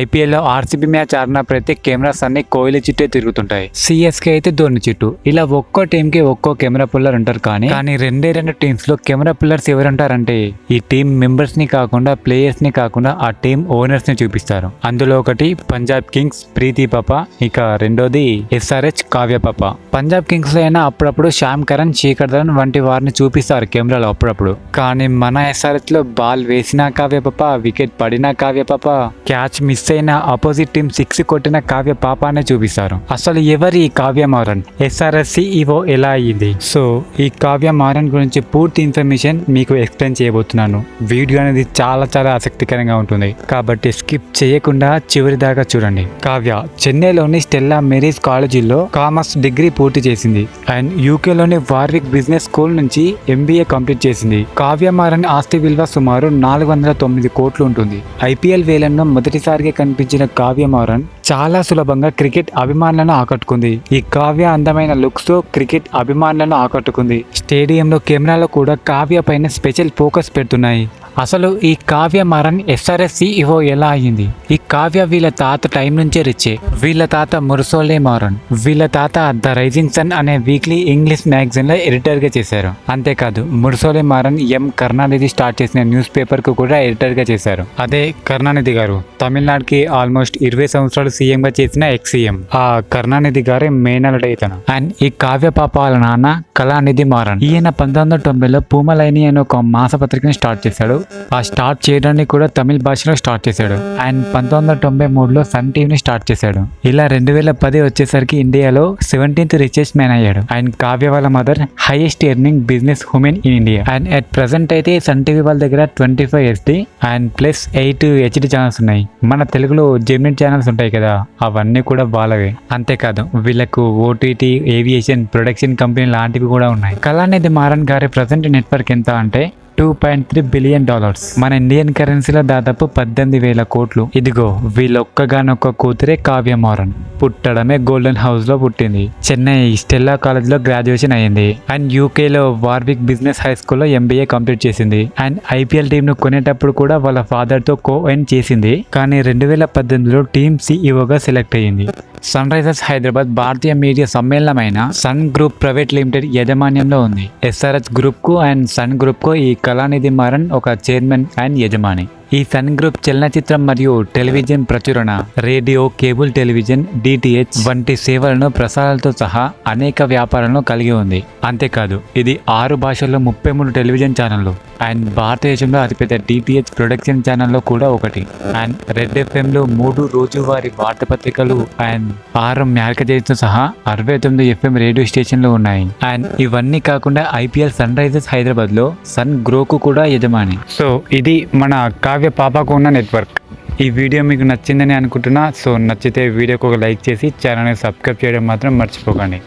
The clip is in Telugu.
ఐపీఎల్లో ఆర్సీబీ మ్యాచ్ ఆడిన అయితే కెమెరాస్ అన్ని కోహ్లీ చుట్టే తిరుగుతుంటాయి. సిఎస్కే అయితే ధోని చుట్టూ. ఇలా ఒక్కో టీమ్కి ఒక్కో కెమెరా పుల్లర్ ఉంటారు కానీ కానీ రెండే రెండు టీమ్స్లో కెమెరా పుల్లర్స్ ఎవరుంటారంటే ఈ టీం మెంబర్స్ని కాకుండా ప్లేయర్స్ని కాకుండా ఆ టీం ఓనర్స్ని చూపిస్తారు. అందులో ఒకటి పంజాబ్ కింగ్స్ ప్రీతి పాప ఇక రెండోది ఎస్ఆర్హెచ్ కావ్య పాప. పంజాబ్ కింగ్స్లో అయినా అప్పుడప్పుడు శ్యామ్ కరణ్ శేఖర్ ధవన్ వంటి వారిని చూపిస్తారు కెమెరాలో అప్పుడప్పుడు. కానీ మన ఎస్ఆర్హెచ్లో బాల్ వేసినా కావ్య పాప వికెట్ పడినా కావ్య పాప క్యాచ్ మిస్ అయిన ఆపోజిట్ టీం సిక్స్ కొట్టిన కావ్య పాపానే చూపిస్తారు. అసలు ఎవరి ఈ కావ్య మారన్? ఎస్ఆర్ఎస్ ఇవో ఎలా అయ్యింది? సో ఈ కావ్య మారన్ గురించి పూర్తి ఇన్ఫర్మేషన్ మీకు ఎక్స్ప్లెయిన్ చేయబోతున్నాను. వీడియో అనేది చాలా చాలా ఆసక్తికరంగా ఉంటుంది. కాబట్టి స్కిప్ చేయకుండా చివరి దాకా చూడండి. కావ్య చెన్నైలోని స్టెల్లా మేరీస్ కాలేజీలో కామర్స్ డిగ్రీ పూర్తి చేసింది. అండ్ యూకేలోని వార్విక్ బిజినెస్ స్కూల్ నుంచి ఎంబీఏ కంప్లీట్ చేసింది. కావ్య మారన్ ఆస్తి విలువ సుమారు నాలుగు వందల తొమ్మిది కోట్లు ఉంటుంది. ఐపీఎల్ వేలంలో మొదటిసారిగా కనిపించిన కావ్య మారన్ చాలా సులభంగా క్రికెట్ అభిమానులను ఆకట్టుకుంది. ఈ కావ్య అందమైన లుక్స్తో క్రికెట్ అభిమానులను ఆకట్టుకుంది. స్టేడియంలో కెమెరాలో కూడా కావ్య పైన స్పెషల్ ఫోకస్ పెడుతున్నాయి. అసలు ఈ కావ్య మరణ్ ఎస్ఆర్ఎస్ సిఇఓ ఎలా అయ్యింది? ఈ కావ్య వీళ్ళ తాత టైం నుంచే రిచ్చే వీళ్ళ తాత మురసోలే మారన్. వీళ్ళ తాత ద రైజింగ్ సన్ అనే వీక్లీ ఇంగ్లీష్ మ్యాగజైన్లో ఎడిటర్గా చేశారు. అంతేకాదు మురసోలే మారన్ ఎం కరుణానిధి స్టార్ట్ చేసిన న్యూస్ పేపర్కు కూడా ఎడిటర్గా చేశారు. అదే కరుణానిధి గారు తమిళనాడు తమిళనాడుకి ఆల్మోస్ట్ ఇరవై సంవత్సరాలు సీఎం గా చేసిన ఎక్స్ సీఎం ఆ కరుణానిధి గారి మేనలుడు ఇతను అండ్ ఈ కావ్య పాప వాళ్ళ నాన్న కళానిధి మారన్. ఈయన పంతొమ్మిది వందల తొంభైలో పూమలైని అనే ఒక మాసపత్రికను స్టార్ట్ చేశాడు. ఆ స్టార్ట్ చేయడానికి కూడా తమిళ భాషలో స్టార్ట్ చేశాడు. అండ్ పంతొమ్మిది వందల తొంభై మూడులో సన్ టీవీని స్టార్ట్ చేశాడు. ఇలా రెండు వేల పది వచ్చేసరికి ఇండియాలో సెవెంటీన్త్ రిచెస్ట్ మ్యాన్ అయ్యాడు. అండ్ కావ్య వాళ్ళ mother highest earning business women in India. And at present అయితే సన్ టీవీ వాళ్ళ దగ్గర twenty five SD and plus eight HD channels ఉన్నాయి. మన తెలుగులో జెమినిట్ ఛానల్స్ ఉంటాయి కదా అవన్నీ కూడా వాళ్ళవే. అంతేకాదు వీళ్ళకు ఓటీటీ ఏవియేషన్ ప్రొడక్షన్ కంపెనీ లాంటివి కూడా ఉన్నాయి. కళానిధి మారన్ గారి ప్రజెంట్ నెట్వర్క్ ఎంత అంటే two point three billion dollars మన ఇండియన్ కరెన్సీలో దాదాపు పద్దెనిమిది వేల కోట్లు. ఇదిగో వీళ్ళొక్కగానొక్క కూతురే కావ్య మోరన్. పుట్టడమే గోల్డెన్ హౌస్లో పుట్టింది. చెన్నై స్టెల్లా కాలేజ్లో గ్రాడ్యుయేషన్ అయ్యింది అండ్ యూకే లో వార్విక్ బిజినెస్ హై స్కూల్లో ఎంబీఏ కంప్లీట్ చేసింది. అండ్ ఐపీఎల్ టీమ్ను కొనేటప్పుడు కూడా వాళ్ళ ఫాదర్తో కో ఎన్ చేసింది. కానీ రెండు వేల పద్దెనిమిదిలో టీమ్ సిఇఓగా సెలెక్ట్ అయ్యింది. సన్ రైజర్స్ హైదరాబాద్ భారతీయ మీడియా సమ్మేళనమైన సన్ గ్రూప్ ప్రైవేట్ లిమిటెడ్ యాజమాన్యంలో ఉంది. ఎస్ఆర్ఎస్ గ్రూప్కు అండ్ సన్ గ్రూప్కు ఈ కళానిధి మారన్ ఒక చైర్మన్ అండ్ యజమాని. ఈ సన్ గ్రూప్ చలనచిత్రం మరియు టెలివిజన్ ప్రచురణ రేడియో కేబుల్ టెలివిజన్ డిటిహెచ్ వంటి సేవలను ప్రసారాలతో సహా అనేక వ్యాపారాలను కలిగి ఉంది. అంతేకాదు ఇది ఆరు భాషల్లో ముప్పై మూడు టెలివిజన్ ఛానళ్ళు అండ్ భారతదేశంలో అతిపెద్ద డిటిహెచ్ ప్రొడక్షన్ ఛానల్లో కూడా ఒకటి. అండ్ రెడ్ ఎఫ్ఎంలో మూడు రోజువారి వార్తాపత్రికలు అండ్ ఆరు మ్యాగజైన్స్ సహా అరవై తొమ్మిది ఎఫ్ఎం రేడియో స్టేషన్లు ఉన్నాయి. అండ్ ఇవన్నీ కాకుండా ఐపీఎల్ సన్ రైజర్స్ హైదరాబాద్లో సన్ గ్రోకు కూడా యజమాని. సో ఇది మన కావ్య పాపకు ఉన్న నెట్వర్క్ ఈ వీడియో మీకు నచ్చిందని అనుకుంటున్నా సో నచ్చితే వీడియోకి ఒక లైక్ చేసి ఛానల్ని సబ్స్క్రైబ్ చేయడం మాత్రం మర్చిపోకండి.